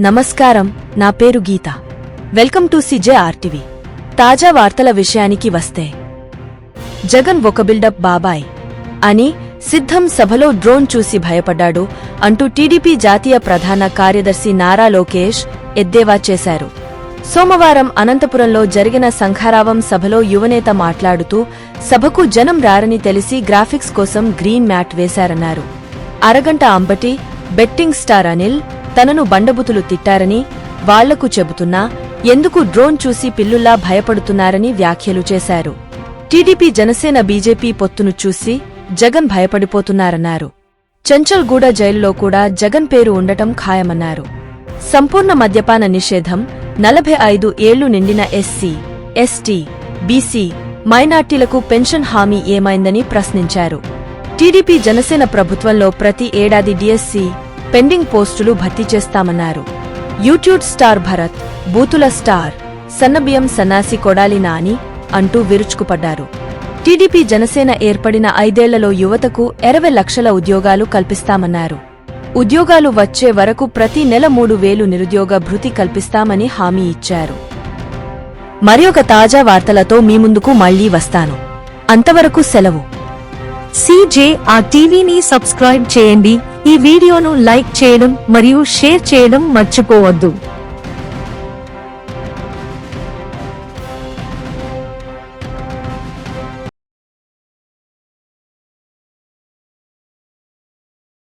నమస్కారం నా పేరు Geetha. Welcome to CJ RTV. తాజా వార్తల విషయానికి వస్తే జగన్ ఒక బిల్డప్ బాబాయ్. అని సిద్ధం సభలో డ్రోన్ చూసి భయపడ్డాడు అంటూ టీడీపీ జాతీయ ప్రధాన కార్యదర్శి నారా లోకేష్ ఎద్దేవా చేశారు. సోమవారం అనంతపురంలో జరిగిన సంఖారావం సభలో యువనేత మాట్లాడుతూ సభకు జనం రారని తెలిసి గ్రాఫిక్స్ కోసం గ్రీన్ మ్యాట్ వేశారన్నారు. అరగంట అంబటి బెట్టింగ్ స్టార్ అనిల్ తనను బండబుతులు తిట్టారని వాళ్ళకు చెబుతున్నా ఎందుకు డ్రోన్ చూసి పిల్లుల్లా భయపడుతున్నారని వ్యాఖ్యలు చేశారు. టీడీపీ జనసేన బీజేపీ పొత్తును చూసి జగన్ భయపడిపోతున్నారన్నారు. చంచల్గూడ జైల్లో కూడా జగన్ పేరు ఉండటం ఖాయమన్నారు. సంపూర్ణ మద్యపాన నిషేధం నలభై ఐదు ఏళ్ళు నిండిన ఎస్సీ ఎస్టీ బీసీ మైనార్టీలకు పెన్షన్ హామీ ఏమైందని ప్రశ్నించారు. టీడీపీ జనసేన ప్రభుత్వంలో ప్రతి ఏడాది డిఎస్సీ పెండింగ్ పోస్టులు భర్తీ చేస్తామన్నారు. యూట్యూబ్ స్టార్ భరత్ బూతుల స్టార్ సన్నబియం సన్నాసి కొడాలి నాని అంటూ విరుచుకుపడ్డారు. టీడీపీ జనసేన ఏర్పడిన ఐదేళ్ళలో యువతకు ఇరవై లక్షల ఉద్యోగాలు కల్పిస్తామన్నారు. ఉద్యోగాలు వచ్చే వరకు ప్రతి నెల మూడు వేలు నిరుద్యోగ భృతి కల్పిస్తామని హామీ ఇచ్చారు. మరి ఒక తాజా వార్తలతో మీ ముందుకు మళ్ళీ వస్తాను. అంతవరకు సెలవు. సీజే ఆ టీవీని సబ్స్క్రైబ్ చేయండి. ఈ వీడియోను లైక్ చేయడం మరియు షేర్ చేయడం మర్చిపోవద్దు.